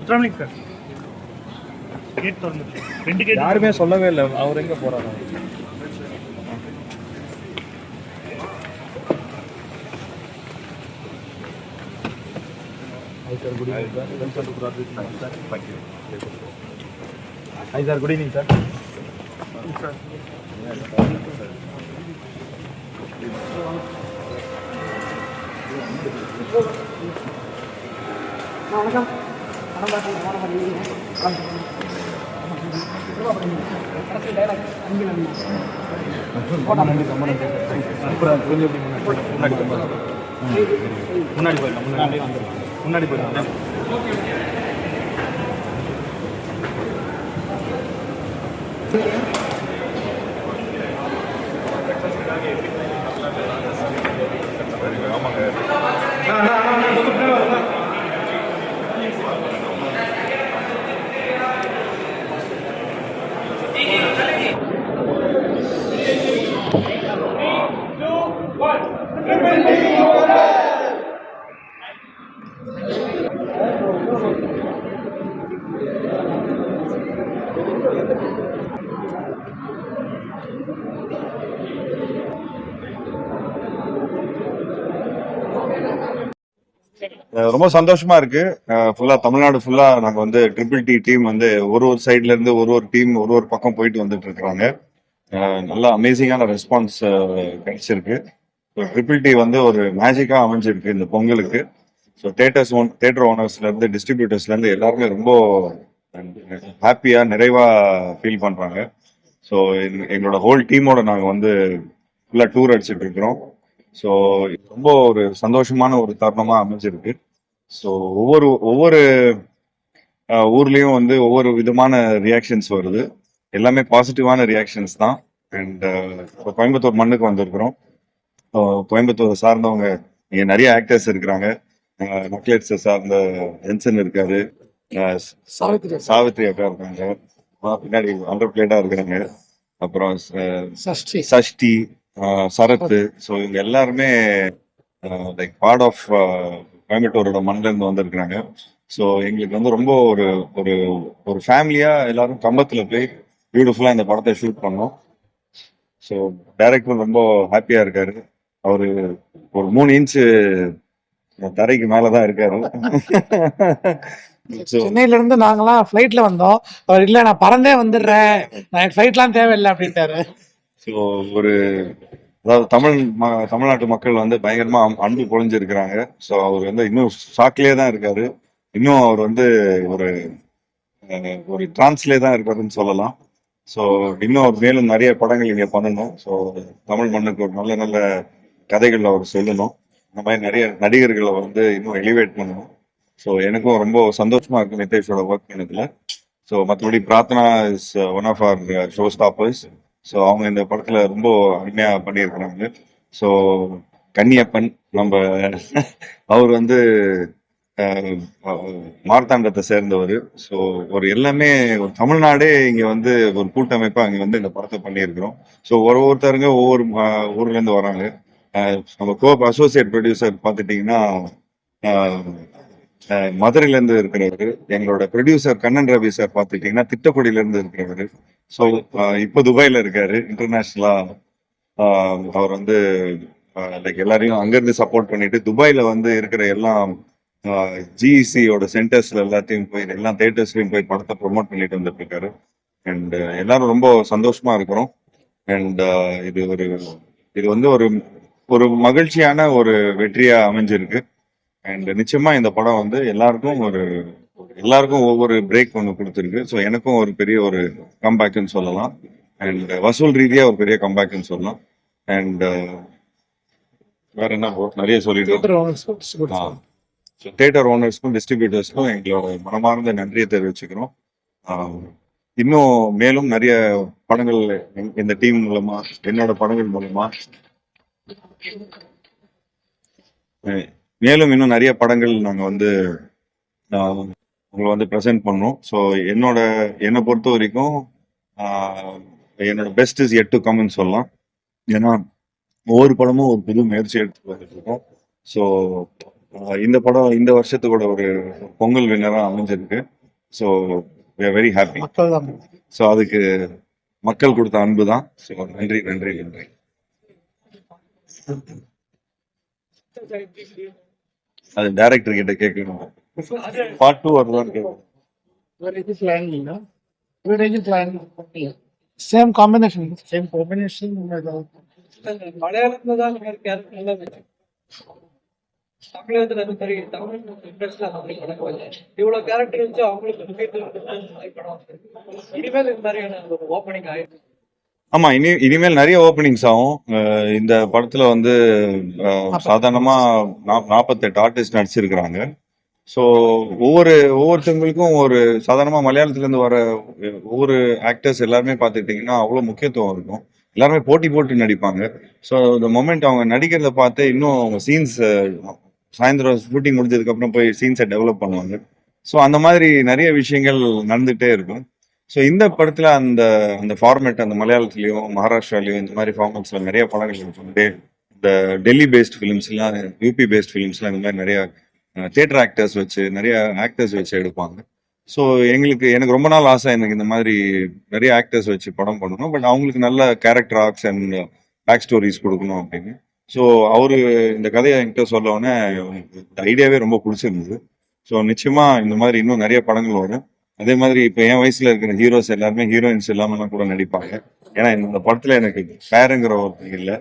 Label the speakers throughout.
Speaker 1: Muthuramalinga sir. Gate திறந்துச்சு ரெண்டு gate
Speaker 2: யாருமே சொல்லவே இல்லை. அவர் எங்க hi sir good evening sir. அப்புறம் கொஞ்சம் இப்படி முன்னாடி முன்னாடி முன்னாடி போயிடலாம். முன்னாடி வந்துடலாம் முன்னாடி போயிடலாம்.
Speaker 3: அஹ் ரொம்ப சந்தோஷமா இருக்கு. ஃபுல்லா தமிழ்நாடு ஃபுல்லா நாங்க வந்து ட்ரிபிள் டி டீம் வந்து ஒரு ஒரு சைட்ல இருந்து ஒரு ஒரு டீம் ஒரு ஒரு பக்கம் போயிட்டு வந்துட்டு இருக்கிறாங்க. நல்ல அமேசிங்கான ரெஸ்பான்ஸ் கிடைச்சிருக்கு. ட்ரிபிள் டி வந்து ஒரு மேஜிக்கா அமைஞ்சிருக்கு இந்த பொங்கலுக்கு. ஸோ தேட்டர்ஸ் ஓன் தேட்டர் ஓனர்ஸ்ல இருந்து டிஸ்ட்ரிபியூட்டர்ஸ்ல இருந்து எல்லாருமே ரொம்ப ஹாப்பியா நிறைவா ஃபீல் பண்றாங்க. ஸோ எங்களோட ஹோல் டீமோட நாங்கள் வந்து ஃபுல்லா டூர் அடிச்சிட்டு இருக்கிறோம். ஸோ ரொம்ப ஒரு சந்தோஷமான ஒரு தருணமா அமைஞ்சிருக்கு. ஸோ ஒவ்வொரு ஒவ்வொரு ஊர்லயும் வந்து ஒவ்வொரு விதமான ரியாக்ஷன்ஸ் வருது. எல்லாமே பாசிட்டிவான ரியாக்ஷன்ஸ் தான். அண்ட் இப்போ கோயம்புத்தூர் மண்ணுக்கு வந்திருக்கிறோம். கோயம்புத்தூர் சார்ந்தவங்க இங்க நிறைய ஆக்டர்ஸ் இருக்கிறாங்க. நக்லேட்ஸை சார்ந்த ஜென்சன் இருக்காரு. சாவித்ரி அக்கா. இருக்காங்க. பின்னாடி அண்டர் பிளேட்டா இருக்கிறாங்க. அப்புறம்
Speaker 4: சஷ்டி.
Speaker 3: சஷ்டி சரத். ஸோ இவங்க எல்லாருமே லைக் பார்ட் ஆஃப் கோயம்புத்தூரோட மண்ணில இருந்து வந்திருக்கிறாங்க. ஸோ எங்களுக்கு வந்து ரொம்ப ஒரு ஒரு ஒரு ஃபேமிலியா எல்லாரும் கம்பத்துல போய் பியூட்டிஃபுல்லா இந்த படத்தை ஷூட் பண்ணோம். ஸோ டைரக்டர் ரொம்ப ஹாப்பியா இருக்காரு. அவரு ஒரு மூணு இன்ச்சு தரைக்கு மேலதான் இருக்காரு.
Speaker 4: சென்னையில இருந்து நாங்களாம் ஃபிளைட்ல வந்தோம். அவர் இல்ல நான் பறந்தே வந்துடுறேன். நான் ஃபிளைட்லாம் தேவையில்லை அப்படின்ட்டாரு.
Speaker 3: ஸோ ஒரு அதாவது தமிழ் ம- தமிழ்நாட்டு மக்கள் வந்து பயங்கரமா அம்- அன்பு பொழிஞ்சிருக்கிறாங்க. ஸோ அவர் வந்து இன்னும் ஷாக்லேயே தான் இருக்காரு. இன்னும் அவர் வந்து ஒரு ஒரு டிரான்ஸ்லேயே தான் இருக்காருன்னு சொல்லலாம். ஸோ இன்னும் அவர் மேலும் நிறைய படங்கள் இங்கே பண்ணணும். ஸோ தமிழ் மண்ணுக்கு ஒரு நல்ல நல்ல கதைகள் அவர் சொல்லணும். இந்த மாதிரி நிறைய நடிகர்களை வந்து இன்னும் எலிவேட் பண்ணணும். ஸோ எனக்கும் ரொம்ப சந்தோஷமா இருக்கு நிதேஷோட ஒர்க் பண்ணதுல ஸோ மற்றபடி Prarthana is one of our show stoppers so அவங்க இந்த படத்துல ரொம்ப அருமையா பண்ணியிருக்கிறாங்க. ஸோ கன்னியப்பன் நம்ம அவர் வந்து மார்த்தாண்டத்தை சேர்ந்தவர். ஸோ ஒரு எல்லாமே ஒரு தமிழ்நாடே இங்கே வந்து ஒரு கூட்டமைப்பாக அங்கே வந்து இந்த படத்தை பண்ணியிருக்கிறோம். ஸோ ஒரு ஒருத்தருங்க ஒவ்வொரு ஊர்லேருந்து வராங்க. நம்ம கோப் அசோசியேட் ப்ரொடியூசர் பார்த்துட்டிங்கன்னா அஹ், மதுரையில இருந்து இருக்கிறவர் எங்களோட ப்ரொடியூசர் கண்ணன் ரவி சார் பார்த்துட்டீங்கன்னா திட்டக்குடியில இருந்து இருக்கிறவர் ஸோ இப்போ துபாயில இருக்காரு இன்டர்நேஷ்னலா அவர் வந்து லைக் எல்லாரையும் அங்கிருந்து சப்போர்ட் பண்ணிட்டு துபாயில வந்து இருக்கிற எல்லாம் ஜிஇசியோட சென்டர்ஸ்ல எல்லாத்தையும் போய் எல்லா தேட்டர்ஸ்லயும் போய் படத்தை ப்ரொமோட் பண்ணிட்டு வந்துட்டு இருக்காரு அண்ட் எல்லாரும் ரொம்ப சந்தோஷமா இருக்கிறோம். அண்ட் இது ஒரு இது வந்து ஒரு ஒரு மகிழ்ச்சியான ஒரு வெற்றியா அமைஞ்சிருக்கு. அண்ட் நிச்சயமா இந்த படம் வந்து எல்லாருக்கும் ஒரு எல்லாருக்கும் ஒவ்வொரு பிரேக் ஒன்று கொடுத்துருக்கு. ஸோ எனக்கும் ஒரு பெரிய ஒரு கம்பேக்னு சொல்லலாம். அண்ட் வசூல் ரீதியா ஒரு பெரிய கம்பேக்னு சொல்லலாம். அண்ட் வேற என்ன? நிறைய சொல்லிடுவோம் தேட்டர் ஓனர்ஸ்க்கும் டிஸ்ட்ரிபியூட்டர்ஸ்க்கும் எங்களோட மனமார்ந்த நன்றியை தெரிவிச்சுக்கிறோம். இன்னும் மேலும் நிறைய படங்கள் இந்த- டீம் மூலமா என்னோட படங்கள் மூலமா. மேலும் இன்னும் நிறைய படங்கள் நாங்க வந்து உங்களை வந்து ப்ரெசென்ட் பண்ணோம் ஸோ என்னோட என்னை பொறுத்த வரைக்கும் என்னோட பெஸ்ட் இஸ் எட் டு கம்னு சொல்லலாம். ஏன்னா ஒவ்வொரு படமும் ஒரு புது முயற்சி எடுத்து வந்துட்டு இருக்கோம். ஸோ இந்த படம் இந்த வருஷத்துக்கூட ஒரு பொங்கல் வின்னரா அமைஞ்சிருக்கு. ஸோ வெரி ஹாப்பி ஸோ அதுக்கு மக்கள் கொடுத்த அன்பு தான். ஸோ நன்றி நன்றி நன்றி. அது டைரக்டர் கிட்ட கேட்கணும் பார்ட் டூ வருதான்னு கேட்கணும்?
Speaker 4: Same combination
Speaker 1: Same combination.
Speaker 5: மலையாளத்துல தான் தமிழகத்துல அது மாதிரி தமிழ் வரல. இவ்வளவு கேரக்டர் வச்சு அவங்களுக்கு. இனிமேல் இந்த மாதிரியான ஒரு ஓப்பனிங் ஆயிருக்கு
Speaker 3: ஆமா இனி இனிமேல் நிறைய ஓப்பனிங்ஸ் ஆகும். இந்த படத்துல வந்து சாதாரணமா நாற்பத்தெட்டு ஆர்டிஸ்ட் நடிச்சிருக்கிறாங்க. ஸோ ஒவ்வொரு ஒவ்வொருத்தவங்களுக்கும் ஒரு சாதாரணமா மலையாளத்துல இருந்து வர ஒவ்வொரு ஆக்டர்ஸ் எல்லாருமே பார்த்துக்கிட்டிங்கன்னா அவ்வளோ முக்கியத்துவம் இருக்கும். எல்லாருமே போட்டி போட்டு நடிப்பாங்க. ஸோ இந்த மொமெண்ட் அவங்க நடிக்கிறத பார்த்து இன்னும் அவங்க சீன்ஸ் சாயந்தரம் ஷூட்டிங் முடிஞ்சதுக்கு அப்புறம் போய் சீன்ஸை டெவலப் பண்ணுவாங்க. ஸோ அந்த மாதிரி நிறைய விஷயங்கள் நடந்துகிட்டே இருக்கும். ஸோ இந்த படத்தில் அந்த அந்த ஃபார்மேட் அந்த மலையாளத்துலேயும் மகாராஷ்டிராலையும் இந்த மாதிரி ஃபார்மேட்ஸில் நிறைய படங்கள் இருக்கு. இந்த டெல்லி பேஸ்ட் ஃபிலிம்ஸ்லாம் யூபி பேஸ்ட் ஃபிலிம்ஸ்லாம் இந்த மாதிரி நிறைய தேட்டர் ஆக்டர்ஸ் வச்சு நிறைய ஆக்டர்ஸ் வச்சு எடுப்பாங்க. ஸோ எங்களுக்கு எனக்கு ரொம்ப நாள் ஆசை எனக்கு இந்த மாதிரி நிறைய ஆக்டர்ஸ் வச்சு படம் பண்ணணும். பட் அவங்களுக்கு நல்ல character arcs and back stories கொடுக்கணும் அப்படின்னு. ஸோ அவரு இந்த கதையை என்கிட்ட சொல்ல உடனே இந்த ஐடியாவே ரொம்ப பிடிச்சிருந்தது. ஸோ நிச்சயமா இந்த மாதிரி இன்னும் நிறைய படங்கள் வரும். அதே மாதிரி இப்போ என் வயசுல இருக்கிற ஹீரோஸ் எல்லாருமே ஹீரோயின்ஸ் எல்லாமே கூட நடிப்பாங்க. ஏன்னா இந்த படத்துல எனக்கு பேருங்கிற ஒருத்தர் இல்லை.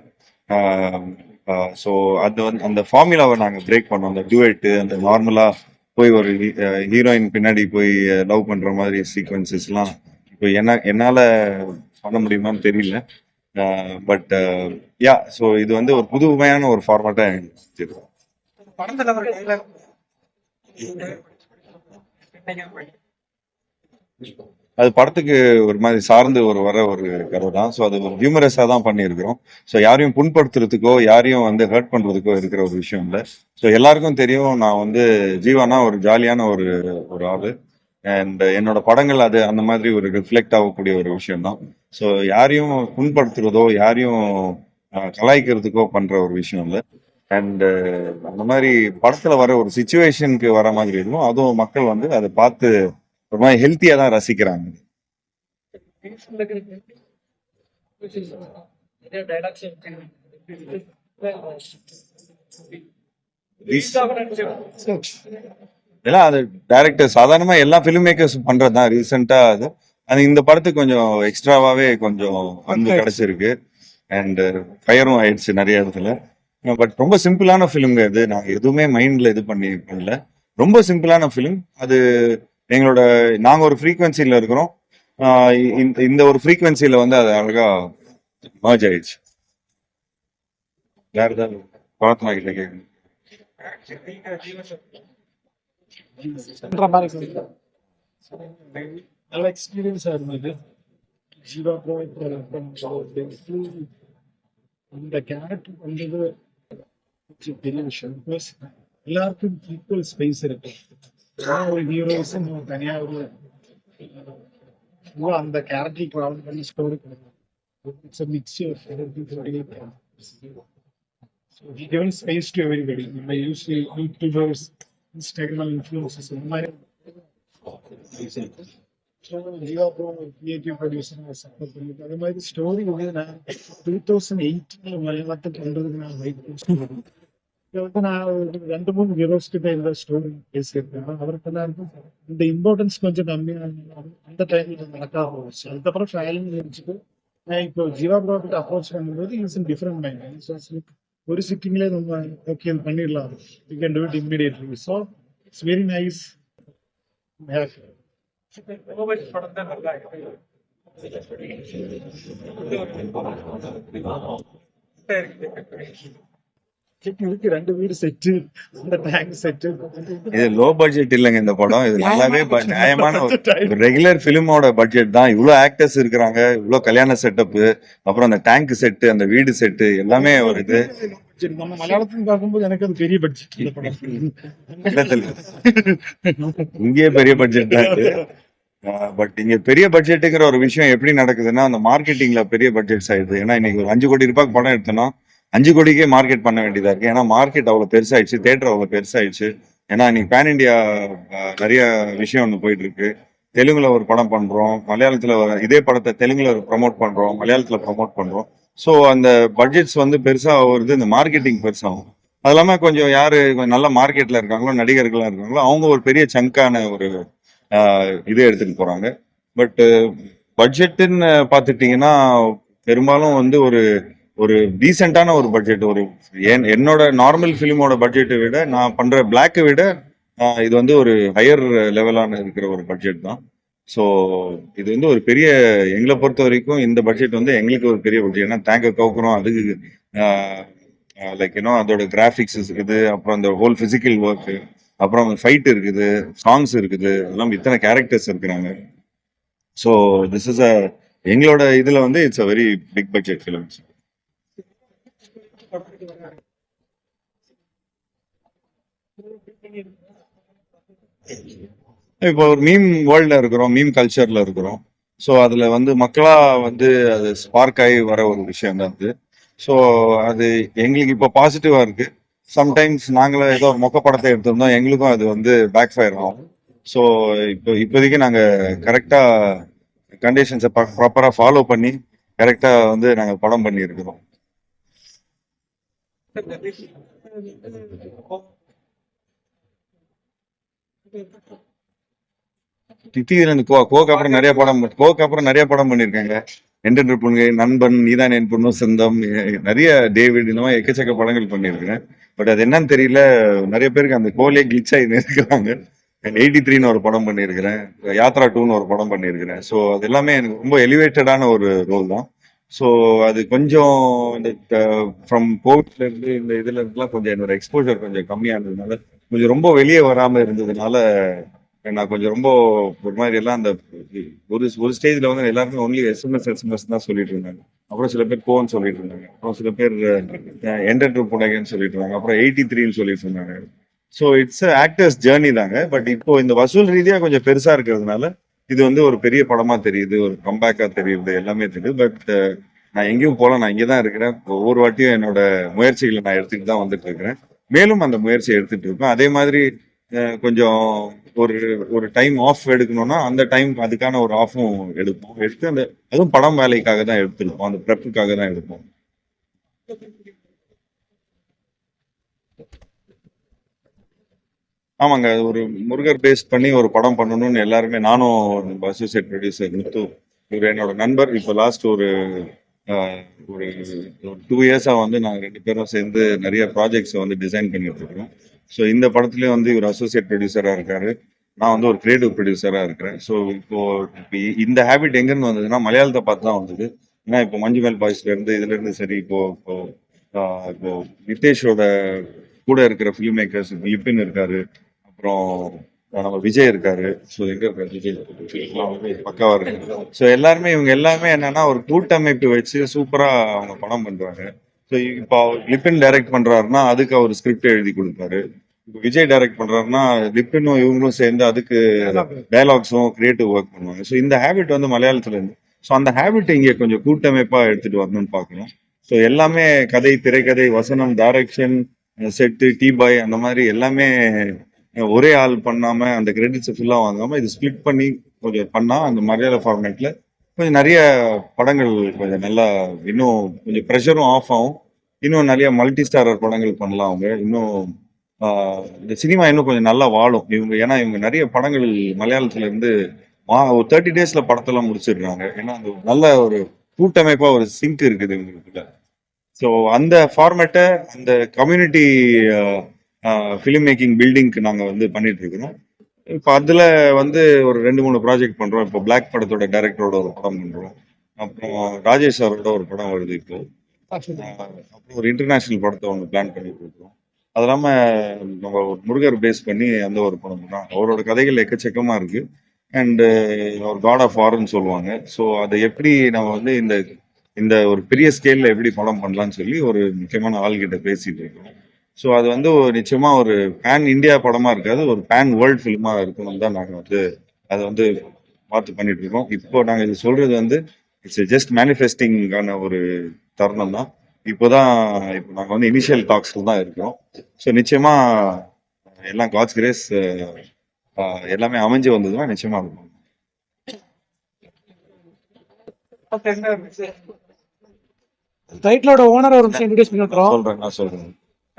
Speaker 3: ஸோ அது வந்து அந்த ஃபார்முலாவை நாங்கள் பிரேக் பண்ணோம். அந்த டுவெட்டு அந்த நார்மலாக போய் ஒரு ஹீரோயின் பின்னாடி போய் லவ் பண்ணுற மாதிரி சீக்வன்சஸ்லாம் இப்போ என்ன என்னால் பண்ண முடியுமான்னு தெரியல. பட் யா ஸோ இது வந்து ஒரு புதுமையான ஒரு ஃபார்மேட்டாக எனக்கு தெரியும். அது படத்துக்கு ஒரு மாதிரி சார்ந்து ஒரு வர ஒரு கதை தான். ஸோ அது ஒரு ஹியூமரஸாக தான் பண்ணியிருக்கிறோம். ஸோ யாரையும் புண்படுத்துறதுக்கோ யாரையும் வந்து ஹர்ட் பண்ணுறதுக்கோ இருக்கிற ஒரு விஷயம் இல்லை. ஸோ எல்லாருக்கும் தெரியும் நான் வந்து ஜீவானா ஒரு ஜாலியான ஒரு ஒரு ஆள். அண்ட் என்னோட படங்கள் அது அந்த மாதிரி ஒரு ரிஃப்ளெக்ட் ஆகக்கூடிய ஒரு விஷயம் தான். ஸோ யாரையும் புண்படுத்துறதோ யாரையும் கலாய்க்கிறதுக்கோ பண்ணுற ஒரு விஷயம் இல்லை. அண்ட் அந்த மாதிரி படத்தில் வர ஒரு சுச்சுவேஷனுக்கு வர மாதிரி இருக்கும். அதுவும் மக்கள் வந்து அதை பார்த்து மாதிரி ஹெல்த்தியா தான் ரசிக்கிறாங்க.
Speaker 5: டைலாக்ஸ்
Speaker 3: இதெல்லாம் அது டைரக்டர் சாதாரணமா எல்லா ஃபிலிம் மேக்கர்ஸ் பண்றது தான். ரீசெண்டா அது. அது இந்த படத்துக்கு கொஞ்சம் எக்ஸ்ட்ராவாவே கொஞ்சம் அன்பு கிடைச்சிருக்கு. அண்ட் ஃபயரும் ஆயிடுச்சு நிறைய இடத்துல. பட் ரொம்ப சிம்பிளான ஃபிலிம்ங்க இது. நாங்க எதுவுமே மைண்ட்ல இது பண்ணி பண்ணல ரொம்ப சிம்பிளான ஃபிலிம் அது எங்களோட நாங்க ஒரு ஃப்ரீக்வன்சில இருக்கிறோம். இந்த ஒரு ஃப்ரீக்வன்சில வந்து அது அழகா மர்ஜ் ஆயிடுச்சு. வேற ஏதாவது கிட்ட கேட்கணும்
Speaker 1: நல்ல இருந்தது ஜீவா இந்த கேரக்டர் வந்தது பெரிய விஷயம் பிளஸ் எல்லாருக்கும் ஈக்குவல் ஸ்பேஸ் இருக்கு. ஒரு ஹீரோஸ் தனியா ஒரு அந்த கேரக்டர் ட்ராவல் பண்ணி story it's a mixture of everything for eight So நம்ம usually YouTubers, Instagram influencers இந்த மாதிரி. கிரியேட்டிவ் ப்ரொடியூசர் சப்போர்ட் பண்ணிட்டு மாதிரி ஸ்டோரி வந்து நான் டூ தௌசண்ட் மலையாளத்தை நான் இது வந்து நான் ரெண்டு மூணு ஹீரோஸ் கிட்ட இந்த ஸ்டோரி பேசியிருக்கேன். அவருக்கு எல்லாருக்கும் இந்த இம்பார்ட்டன்ஸ் கொஞ்சம் கம்மியாக அந்த டைம்ல நடக்காக போச்சு. அதுக்கப்புறம் ஃபைலிங் இருந்துச்சுட்டு நான் இப்போ ஜீவா ப்ராஃபிட் அப்ரோச் பண்ணும்போது இட்ஸ் இன் டிஃப்ரெண்ட் மைண்ட் ஒரு சிட்டிங்லேயே நம்ம ஓகே இது பண்ணிடலாம். You can do it immediately so it's very nice
Speaker 5: படத்தை நல்லா
Speaker 1: இதுக்கு ரெண்டு வீடு செட்டு அந்த டேங்க் செட்டு
Speaker 3: இது லோ பட்ஜெட் இல்லைங்க இந்த படம். இது நல்லாவே நியாயமான ஒரு ரெகுலர் பிலிமோட பட்ஜெட் தான். இவ்வளோ ஆக்டர்ஸ் இருக்கிறாங்க இவ்வளோ கல்யாண செட்டப் அப்புறம் அந்த டேங்க் செட்டு அந்த வீடு செட்டு எல்லாமே ஒரு இது.
Speaker 1: சரி, நம்ம மலையாளத்துல பார்க்கும்போது எனக்கு அது பெரிய பட்ஜெட் இந்த படம்.
Speaker 3: இல்லத்துல இங்கேயே பெரிய பட்ஜெட் தான் இது. பட் இங்க பெரிய பட்ஜெட்டுங்கிற ஒரு விஷயம் எப்படி நடக்குதுன்னா அந்த மார்க்கெட்டிங்ல பெரிய பட்ஜெட்ஸ் ஆயிடுது. ஏன்னா இன்னைக்கு ஒரு அஞ்சு கோடி ரூபாய்க்கு படம் எடுத்தோம்னா அஞ்சு கோடிக்கே மார்க்கெட் பண்ண வேண்டியதா இருக்கு. ஏன்னா மார்க்கெட் அவ்வளவு பெருசாயிடுச்சு தேட்டர் அவ்வளவு பெருசாயிடுச்சு. ஏன்னா இன்னைக்கு பேன் இண்டியா நிறைய விஷயம் ஒன்று போயிட்டு இருக்கு தெலுங்குல ஒரு படம் பண்றோம். மலையாளத்துல இதே படத்தை தெலுங்குல ப்ரமோட் பண்றோம். மலையாளத்துல ப்ரமோட் பண்றோம். ஸோ அந்த பட்ஜெட்ஸ் வந்து பெருசா வருது. இந்த மார்க்கெட்டிங் பெருசாகும். அது இல்லாம கொஞ்சம் யாரு நல்ல மார்க்கெட்ல இருக்காங்களோ நடிகர்கள்லாம் இருக்காங்களோ அவங்க ஒரு பெரிய சங்கான ஒரு இதை எடுத்துகிட்டு எடுத்துட்டு போறாங்க. பட் பட்ஜெட்டுன்னு பார்த்துட்டீங்கன்னா பெரும்பாலும் வந்து ஒரு ஒரு டீசெண்டான ஒரு பட்ஜெட் ஒரு என்- என்னோட நார்மல் ஃபிலிமோட பட்ஜெட்டை விட நான் பண்ற பிளாக்கை விட இது வந்து ஒரு ஹையர் லெவலான இருக்கிற ஒரு பட்ஜெட் தான். ஸோ இது வந்து ஒரு பெரிய எங்களை பொறுத்த வரைக்கும் இந்த பட்ஜெட் வந்து எங்களுக்கு ஒரு பெரிய பட்ஜெட் ஏன்னா தேங்க கவுக்குறோம் அதுக்கு லைக் யூனோ அதோட கிராஃபிக்ஸ் இருக்குது அப்புறம் அந்த ஹோல் ஃபிசிக்கல் ஒர்க்கு அப்புறம் ஃபைட் இருக்குது சாங்ஸ் இருக்குது எல்லாம் இத்தனை கேரக்டர்ஸ் இருக்கிறாங்க. ஸோ திஸ் இஸ் அ எங்களோட இதில் வந்து it's a very big budget films இப்போ ஒரு மீம் வேர்ல்ட்ல இருக்கிறோம் மீம் கல்ச்சர்ல இருக்கிறோம். ஸோ அதுல வந்து மக்களா வந்து அது ஸ்பார்க் ஆகி வர ஒரு விஷயம் தான் அது. ஸோ அது எங்களுக்கு இப்போ பாசிட்டிவா இருக்கு. சம்டைம்ஸ் நாங்களே ஏதோ ஒரு மொக்க படத்தை எடுத்திருந்தோம் எங்களுக்கும் அது வந்து பேக் ஃபயர் ஆகும். ஸோ இப்போ இப்போதைக்கு நாங்க கரெக்டா கண்டிஷன்ஸை ப்ராப்பரா ஃபாலோ பண்ணி கரெக்டா வந்து நாங்க படம் பண்ணி இருக்கிறோம் தித்தியில கோ கோக்கு அப்புறம் நிறைய படம் கோக்கு அப்புறம் நிறைய படம் பண்ணிருக்காங்க என்டென்டர் பொண்ணு நண்பன் நீதான் என் பொண்ணு சொந்தம் நிறைய டேவிட் இந்த மாதிரி எக்கச்சக்க படங்கள் பண்ணிருக்கேன் பட் அது என்னன்னு தெரியல. நிறைய பேருக்கு அந்த கோலே கிளிச் ஆகி இருக்கிறாங்க எயிட்டி த்ரீன்னு ஒரு படம் பண்ணியிருக்கிறேன். யாத்ரா டூன்னு ஒரு படம் பண்ணியிருக்கிறேன். ஸோ அது எல்லாமே எனக்கு ரொம்ப எலிவேட்டடான ஒரு ரோல் தான். ஸோ அது கொஞ்சம் இந்த ஃப்ரம் கோவிட்ல இருந்து இந்த இதுல இருந்துலாம் கொஞ்சம் என்னோட எக்ஸ்போஜர் கொஞ்சம் கம்மியாக இருந்ததுனால கொஞ்சம் ரொம்ப வெளியே வராம இருந்ததுனால நான் கொஞ்சம் ரொம்ப ஒரு மாதிரி எல்லாம் அந்த ஒரு ஒரு ஸ்டேஜ்ல வந்து எல்லாருமே ஒன்லி எஸ்எம்எஸ் எஸ்எம்எஸ் தான் சொல்லிட்டு இருந்தாங்க. அப்புறம் சில பேர் கோன்னு சொல்லிட்டு இருந்தாங்க. அப்புறம் சில பேர் என்டர் டூ புனகன்னு சொல்லிட்டு இருந்தாங்க. அப்புறம் எயிட்டி த்ரீன்னு சொல்லிட்டு இருந்தாங்க ஸோ இட்ஸ் ஆக்டர்ஸ் ஜேர்னி தாங்க. பட் இப்போ இந்த வசூல் ரீதியாக கொஞ்சம் பெருசா இருக்கிறதுனால இது வந்து ஒரு பெரிய படமா தெரியுது ஒரு கம்பேக்கா தெரியுது எல்லாமே தெரியுது. பட் uh, நான் எங்கேயும் போல நான் இங்கே தான் இருக்கிறேன். ஒவ்வொரு வாட்டியும் என்னோட முயற்சிகளை நான் எடுத்துட்டு தான் வந்துட்டு இருக்கிறேன். மேலும் அந்த முயற்சியை எடுத்துட்டு இருக்கேன். அதே மாதிரி கொஞ்சம் ஒரு ஒரு டைம் ஆஃப் எடுக்கணும்னா அந்த டைம் அதுக்கான ஒரு ஆஃபும் எடுப்போம். எடுத்து அந்த அதுவும் படம் வேலைக்காக தான் எடுத்துருப்போம். அந்த ப்ரெப்புக்காக தான் எடுப்போம். ஆமாங்க ஒரு முருகர் பேஸ் பண்ணி ஒரு படம் பண்ணணும்னு எல்லாருமே நானும் அசோசியேட் ப்ரொடியூசர் முத்து இவர் என்னோட நண்பர். இப்போ லாஸ்ட் ஒரு ஒரு டூ இயர்ஸாக வந்து நாங்கள் ரெண்டு பேரும் சேர்ந்து நிறைய ப்ராஜெக்ட்ஸ் வந்து டிசைன் பண்ணிட்டு இருக்கிறோம். ஸோ இந்த படத்துலேயும் வந்து இவர் அசோசியேட் ப்ரொடியூசராக இருக்காரு. நான் வந்து ஒரு கிரியேட்டிவ் ப்ரொடியூசராக இருக்கிறேன். ஸோ இப்போ இப்போ இந்த ஹேபிட் எங்கேருந்து வந்ததுன்னா மலையாளத்தை பார்த்து தான் வந்தது. ஏன்னா இப்போ மஞ்சு மேல் பாய்ஸ்லேருந்து இதுலேருந்து சரி இப்போ இப்போ இப்போ நிதேஷோட கூட இருக்கிற ஃபிலிம் மேக்கர்ஸ் லிப்பின் இருக்காரு. அப்புறம் நம்ம விஜய் இருக்காரு. ஸோ எங்க இருக்காரு? விஜய் பக்காவா இருக்காரு ஸோ எல்லாருமே இவங்க எல்லாமே என்னன்னா ஒரு கூட்டமைப்பு வச்சு சூப்பரா அவங்க படம் பண்றாங்க. ஸோ இப்போ லிப்பின் டைரக்ட் பண்றாருன்னா அதுக்கு அவர் ஸ்கிரிப்ட் எழுதி கொடுப்பாரு. விஜய் டைரக்ட் பண்றாருன்னா லிப்பினும் இவங்களும் சேர்ந்து அதுக்கு டயலாக்ஸும் கிரியேட்டிவ் ஒர்க் பண்ணுவாங்க. ஸோ இந்த ஹேபிட் வந்து மலையாளத்துல இருந்து ஸோ அந்த ஹேபிட் இங்கே கொஞ்சம் கூட்டமைப்பா எடுத்துட்டு வரணும்னு பார்க்கணும் ஸோ எல்லாமே கதை திரைக்கதை வசனம் டைரக்ஷன் செட்டு டீ பாய் அந்த மாதிரி எல்லாமே ஒரே ஆள் பண்ணாம அந்த கிரெடிட்ஸை ஃபுல்லாக வாங்காம இது ஸ்பிளிட் பண்ணி கொஞ்சம் பண்ணா அந்த மலையாள ஃபார்மேட்ல கொஞ்சம் நிறைய படங்கள் கொஞ்சம் நல்லா இன்னும் கொஞ்சம் ப்ரெஷரும் ஆஃப் ஆகும். இன்னும் நிறைய மல்டி ஸ்டாரர் படங்கள் பண்ணலாம் அவங்க. இன்னும் இந்த சினிமா இன்னும் கொஞ்சம் நல்லா வாழும். இவங்க ஏன்னா இவங்க நிறைய படங்கள் மலையாளத்துல இருந்து ஒரு தேர்ட்டி டேஸ்ல படத்தெல்லாம் முடிச்சிடுறாங்க. ஏன்னா அந்த ஒரு நல்ல ஒரு கூட்டமைப்பா ஒரு சிங்க் இருக்குது இவங்களுக்குள்ள. ஸோ அந்த ஃபார்மேட்டை அந்த கம்யூனிட்டி ஃபிலிம் மேக்கிங் பில்டிங்க்கு நாங்கள் வந்து பண்ணிட்டு இருக்கிறோம். இப்போ அதில் வந்து ஒரு ரெண்டு மூணு ப்ராஜெக்ட் பண்ணுறோம் இப்போ பிளாக் படத்தோட டைரக்டரோட ஒரு படம் பண்ணுறோம் அப்புறம் ராஜேஷ் அவரோட ஒரு படம் வருது இப்போ. அப்புறம் ஒரு இன்டர்நேஷனல் படத்தை ஒன்று பிளான் பண்ணிட்டு இருக்கோம் அது இல்லாமல் நம்ம ஒரு முருகர் பேஸ் பண்ணி அந்த ஒரு படம் பண்ணோம் அவரோட கதைகள் எக்கச்சக்கமாக இருக்கு. அண்டு அவர் காட் ஆஃப் வார்னு சொல்லுவாங்க. ஸோ அதை எப்படி நம்ம வந்து இந்த இந்த ஒரு பெரிய ஸ்கேல்ல எப்படி படம் பண்ணலாம்னு சொல்லி ஒரு முக்கியமான ஆள்கிட்ட பேசிட்டு இருக்கோம். ஸோ அது வந்து ஒரு நிச்சயமா ஒரு பேன் இந்தியா படமா இருக்காது. ஒரு பேன் வேர்ல்ட் ஃபிலிமா இருக்கணும் தான் நாங்கள் வந்து அதை வந்து பார்த்து பண்ணிட்டு இருக்கோம். இப்போ நாங்கள் இது சொல்றது வந்து இட்ஸ் ஜஸ்ட் மேனிஃபெஸ்டிங்கான ஒரு தருணம் தான். இப்போதான் இப்போ நாங்கள் வந்து இனிஷியல் டாக்ஸ்ல தான் இருக்கோம் ஸோ நிச்சயமா எல்லாம் காட்ஸ் கிரேஸ் எல்லாமே அமைஞ்சு வந்ததுன்னா நிச்சயமா இருக்கும்.
Speaker 4: டைட்டிலோட ஓனர் ஒரு இன்ட்ரடியூஸ் பண்ணி
Speaker 3: சொல்றேன் நான் சொல்றேன்.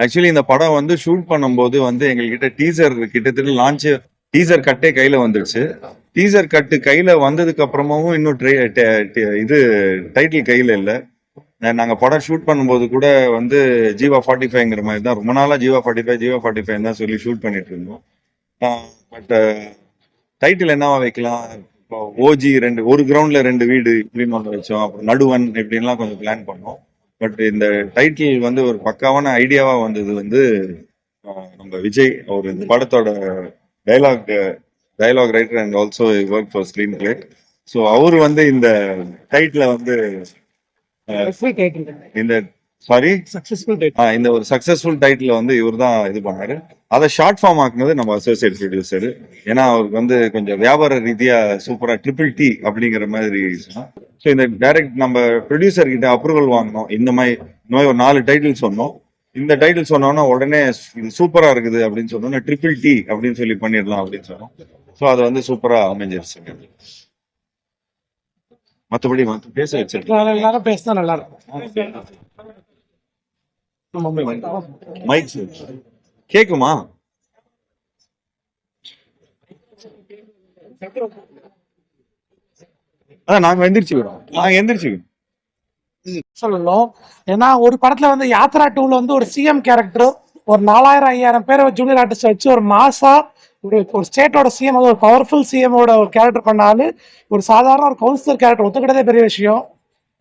Speaker 3: ஆக்சுவலி இந்த படம் வந்து ஷூட் பண்ணும்போது வந்து எங்ககிட்ட டீசர் கிட்டத்தட்ட லான்ச் டீசர் கட்டே கையில வந்துருச்சு. டீசர் கட்டு கையில வந்ததுக்கு அப்புறமாவும் இன்னும் இது டைட்டில் கையில இல்லை. நாங்க படம் ஷூட் பண்ணும்போது கூட வந்து ஜீவா ஃபார்ட்டி ஃபைவ்ங்கிற மாதிரி தான் ரொம்ப நாளா Jiiva forty five Jiiva forty five தான் சொல்லி ஷூட் பண்ணிட்டு இருந்தோம். பட் டைட்டில் என்னவா வைக்கலாம்? இப்போ ஓஜி ரெண்டு ஒரு கிரவுண்ட்ல ரெண்டு வீடு இப்படின்னு ஒன்று வச்சோம். அப்புறம் நடுவன் இப்படின்லாம் கொஞ்சம் பிளான் பண்ணோம். பட் இந்த டைட்டில் வந்து ஒரு பக்காவான ஐடியாவா வந்தது வந்து நம்ம விஜய் அவர் இந்த படத்தோட dialogue dialogue writer and also work for screen play so அவர் வந்து இந்த டைட்டில வந்து இந்த சாரி
Speaker 4: சக்சஸ்ஃபுல் டைட்டில்
Speaker 3: இந்த ஒரு சக்சஸ்ஃபுல் டைட்டில் வந்து இவர் தான் இது பண்ணாரு. அதை ஷார்ட் ஃபார்ம் ஆக்குனது நம்ம அசோசியேட் ப்ரொடியூசர் ஏன்னா அவருக்கு வந்து கொஞ்சம் வியாபார ரீதியா சூப்பரா ட்ரிபிள் டி அப்படிங்கிற மாதிரி ஸோ இந்த டைரக்ட் நம்ம ப்ரொடியூசர் கிட்ட அப்ரூவல் வாங்கினோம். இந்த மாதிரி இந்த மாதிரி ஒரு நாலு டைட்டில் சொன்னோம். இந்த டைட்டில் சொன்னோன்னா உடனே இது சூப்பரா இருக்குது அப்படின்னு சொன்னோன்னா ட்ரிபிள் டி அப்படின்னு சொல்லி பண்ணிடலாம் அப்படின்னு சொன்னோம். ஸோ அது வந்து சூப்பரா அமைஞ்சிருச்சு. மற்றபடி பேச வச்சிருக்கேன்
Speaker 4: எல்லாரும் பேசினா நல்லா இருக்கும்.
Speaker 3: மைக் கேக்குமா? அதான் நாங்க எந்திரிச்சுக்கிறோம் நாங்க எந்திரிச்சுக்கிறோம்
Speaker 4: சொல்லணும். ஏன்னா ஒரு படத்துல வந்து யாத்ரா டூல வந்து ஒரு சிஎம் கேரக்டர் ஒரு நாலாயிரம் ஐயாயிரம் பேரை ஜூனியர் ஆர்டிஸ்ட் வச்சு ஒரு மாசா ஒரு ஒரு ஸ்டேட்டோட சிஎம் ஒரு பவர்ஃபுல் சிஎமோட ஒரு கேரக்டர் பண்ணாலும் ஒரு சாதாரண ஒரு கவுன்சிலர் கேரக்டர் ஒத்துக்கிட்டதே பெரிய விஷயம்.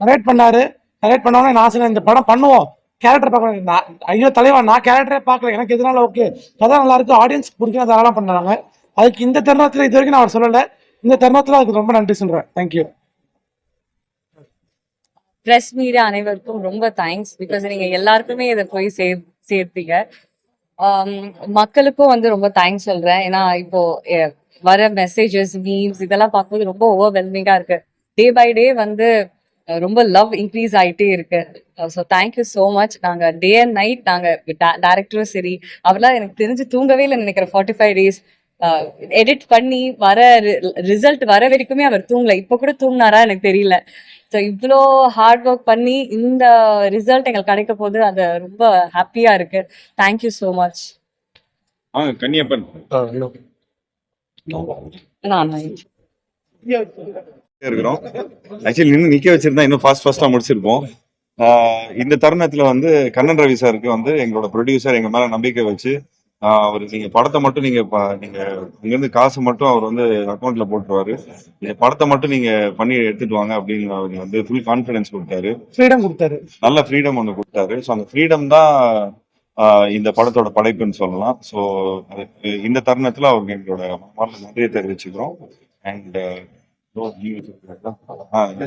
Speaker 4: நரேட் பண்ணாரு. நரேட் பண்ணோடனே நான் இந்த படம் பண்ணுவோம். கேரக்டர் பார்க்க நான் ஐயோ தலைவா நான் கேரக்டரே பார்க்கல. எனக்கு எதனால ஓகே கதை நல்லா இருக்கு ஆடியன்ஸ் பிடிக்கும் அதெல்லாம் பண்ணுறாங்க அதுக்கு இந்த தருணத்தில் இது வரைக்கும் நான் அவர் சொல்லலை. இந்த தருணத்தில் அதுக்கு ரொம்ப நன்றி சொல்கிறேன் தேங்க்யூ
Speaker 6: ப்ரெஸ் மீடியா அனைவருக்கும் ரொம்ப தேங்க்ஸ் பிகாஸ் நீங்கள் எல்லாருக்குமே இதை போய் சேர் சேர்த்தீங்க. Um, மக்களுக்கும் வந்து ரொம்ப தேங்க்ஸ் சொல்கிறேன் ஏன்னா இப்போ வர மெசேஜஸ் மீம்ஸ் இதெல்லாம் பார்க்கும்போது ரொம்ப ஓவர்வெல்மிங்காக இருக்கு. டே பை டே வந்து ரொம்ப லவ் இன்க்ரீஸ் ஆயிட்டே இருக்கு. ஸோ தேங்க்யூ ஸோ மச் நாங்க டே அண்ட் நைட் நாங்க டேரக்டரும் சரி அவர்லாம் எனக்கு தெரிஞ்சு தூங்கவே இல்லை நினைக்கிறேன். ஃபார்ட்டி ஃபைவ் டேஸ் எடிட் பண்ணி வர ரிசல்ட் வர வரைக்குமே அவர் தூங்கல. இப்போ கூட தூங்கினாரா எனக்கு தெரியல. ஸோ இவ்வளோ ஹார்ட் ஒர்க் பண்ணி இந்த ரிசல்ட் எங்களுக்கு கிடைக்க போது அது ரொம்ப ஹாப்பியா இருக்கு. Thank you so much
Speaker 3: Kanniyappan.
Speaker 6: நான்.
Speaker 3: இருக்கிறோம். ஆக்சுவலி இன்னும் நிக்க வச்சிருந்தா இன்னும் ஃபாஸ்ட் ஃபாஸ்டா முடிச்சிருப்போம். இந்த தருணத்துல வந்து கண்ணன் ரவி சாருக்கு வந்து எங்களோட ப்ரொடியூசர் எங்க மேல நம்பிக்கை வச்சு அவர் நீங்க படத்தை மட்டும் நீங்க நீங்க இங்க இருந்து காசு மட்டும் அவர் வந்து அக்கௌண்ட்ல போட்டுருவாரு. நீங்க படத்தை மட்டும் நீங்க பண்ணி எடுத்துட்டு வாங்க அப்படின்னு அவர் வந்து ஃபுல் கான்ஃபிடன்ஸ் கொடுத்தாரு.
Speaker 4: ஃப்ரீடம் கொடுத்தாரு.
Speaker 3: நல்ல ஃப்ரீடம் ஒன்று கொடுத்தாரு. ஸோ அந்த ஃப்ரீடம் தான் இந்த படத்தோட படைப்புன்னு சொல்லலாம். ஸோ இந்த தருணத்துல அவருக்கு எங்களோட நன்றியை தெரிவிச்சுக்கிறோம். அண்ட்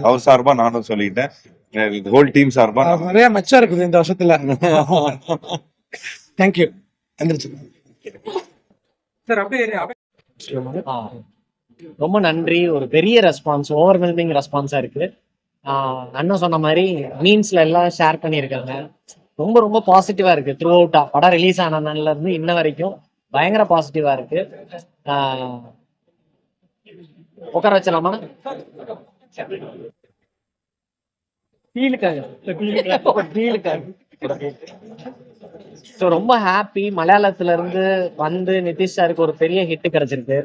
Speaker 3: அவர் சார்பா நானும் சொல்லிட்டேன். ஹோல் டீம் சார்பா.
Speaker 4: நிறைய மெச்சம் இருக்குது இந்த வருஷத்துல. தேங்க்யூ
Speaker 7: ஆ. ரொம்ப நன்றி. ஒரு பெரிய ரெஸ்பான்ஸ் ஓவர்வெல்மிங் ரெஸ்பான்ஸா இருக்கு. அண்ணன் சொன்ன மாதிரி மீன்ஸ்ல எல்லாம் ஷேர் பண்ணியிருக்காங்க. ரொம்ப ரொம்ப பாசிட்டிவா இருக்கு. த்ரூ அவுட்டா படம் ரிலீஸ் ஆன நாள்ல இருந்து இன்ன வரைக்கும் பயங்கர பாசிட்டிவா இருக்கு. உட்கார வச்சலாமா ஸோ ரொம்ப ஹாப்பி மலையாளத்துல இருந்து வந்து நிதிஷ் சாருக்கு ஒரு பெரிய ஹிட் கிடைச்சிருக்கு.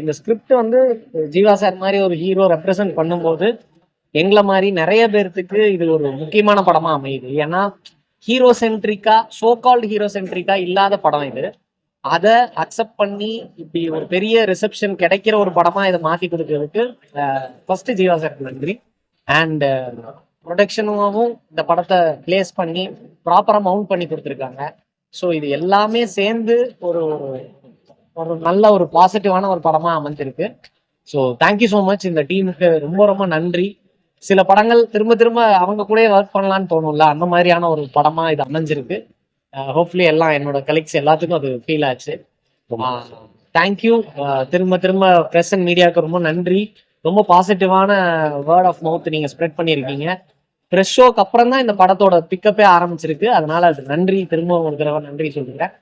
Speaker 7: இந்த ஸ்கிரிப்ட் வந்து ஜீவா சார் மாதிரி ஒரு ஹீரோ ரெப்ரசன்ட் பண்ணும்போது எங்களை மாதிரி நிறைய பேர்த்துக்கு இது ஒரு முக்கியமான படமா அமையுது. ஏன்னா ஹீரோ சென்ட்ரிக்கா சோ கால்டு ஹீரோ சென்ட்ரிக்கா இல்லாத படம் இது. அதை அக்செப்ட் பண்ணி இப்படி ஒரு பெரிய ரிசப்ஷன் கிடைக்கிற ஒரு படமா இதை மாத்தி கொடுக்கறதுக்கு ஃபர்ஸ்ட் ஜீவா சார் நன்றி. அண்ட் ப்ரொடக்ஷனாகவும் இந்த படத்தை பிளேஸ் பண்ணி ப்ராப்பராக மவுண்ட் பண்ணி கொடுத்துருக்காங்க. ஸோ இது எல்லாமே சேர்ந்து ஒரு ஒரு- ஒரு நல்ல ஒரு பாசிட்டிவான ஒரு படமா அமைஞ்சிருக்கு. ஸோ தேங்க்யூ ஸோ மச் இந்த டீமுக்கு ரொம்ப ரொம்ப நன்றி. சில படங்கள் திரும்ப திரும்ப அவங்க கூட ஒர்க் பண்ணலான்னு தோணும்ல அந்த மாதிரியான ஒரு படமா இது அமைஞ்சிருக்கு. ஹோப்ஃபுல்லி எல்லாம் என்னோட கலெக்ஸ் எல்லாத்துக்கும் அது ஃபீல் ஆச்சு. தேங்க்யூ திரும்ப திரும்ப ப்ரெஸ் அண்ட் மீடியாவுக்கு ரொம்ப நன்றி. ரொம்ப பாசிட்டிவான வேர்ட் ஆஃப் மவுத் நீங்க ஸ்ப்ரெட் பண்ணியிருக்கீங்க. ப்ரெஷ் ஷோக்கு அப்புறம் தான் இந்த படத்தோட பிக்கப்பே ஆரம்பிச்சிருக்கு. அதனால அது நன்றி. திரும்ப ஒரு தடவை நன்றி சொல்லிக்கிறேன்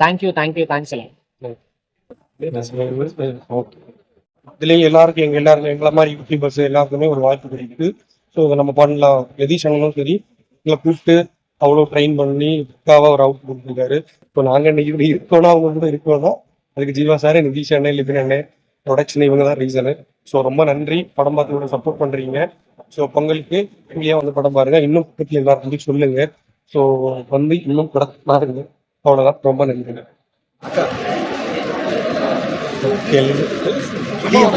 Speaker 7: தேங்க்யூ தேங்க்யூ தேங்க்ஸ் எல்லாம்
Speaker 8: இதுலயும் எல்லாருக்கும் எங்க எல்லாருக்கும் எங்களை மாதிரி யூடியூபர்ஸ் எல்லாருக்குமே ஒரு வாய்ப்பு கிடைக்குது. ஸோ நம்ம பண்ணலாம். அண்ணனும் சரி எங்களை கூப்பிட்டு அவ்வளோ ட்ரெயின் பண்ணி பக்காவா ஒரு அவுட் கொடுத்துருக்காரு. இப்போ நாங்க இன்னைக்கு இப்படி இருக்கோம்னா அவங்க கூட இருக்கோம்னா அதுக்கு ஜீவா சார் நிதிஷ் அண்ணன் லிபின் அண்ணன் ப்ரொடக்ஷன் இவங்க தான் ரீசனு ஸோ ரொம்ப நன்றி. படம் பார்த்து கூட சப்போர்ட் பண்றீங்க ஸோ பொங்கலுக்கு இங்கேயே வந்து படம் பாருங்க. இன்னும் பக்கத்துல எல்லாருக்கும் சொல்லுங்க. ஸோ வந்து இன்னும் படம் பாருங்க அவ்வளோதான் ரொம்ப நன்றி.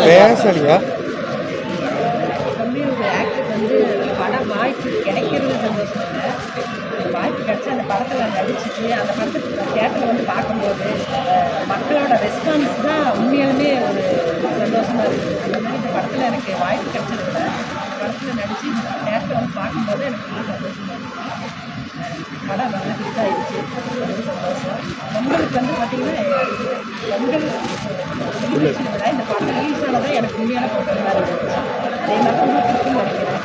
Speaker 8: பேசலையா?
Speaker 9: ஃபஸ்ட்டு அந்த படத்தில் நடிச்சுட்டு அந்த படத்துக்கு தேட்டரில் வந்து பார்க்கும்போது மக்களோட ரெஸ்பான்ஸ் தான் உண்மையாலுமே ஒரு சந்தோஷமாக இருக்குது அந்த மாதிரி இந்த படத்தில் எனக்கு வாய்ப்பு கிடைச்சதில்ல படத்தில் நடித்து தேட்டரில் வந்து பார்க்கும்போது எனக்கு ரொம்ப சந்தோஷமாக இருக்குது படம் நல்ல ஹிட் ஆகிடுச்சு ரொம்ப சந்தோஷம். பொங்கலுக்கு வந்து பார்த்திங்கன்னா பொங்கல் செலிப்ரேஷன் இந்த படம் ரிலீஸ் ஆனதான் எனக்கு உண்மையான பொங்கலாக இருந்துச்சு. அதே மாதிரி உங்களுக்கு நினைக்கிறேன்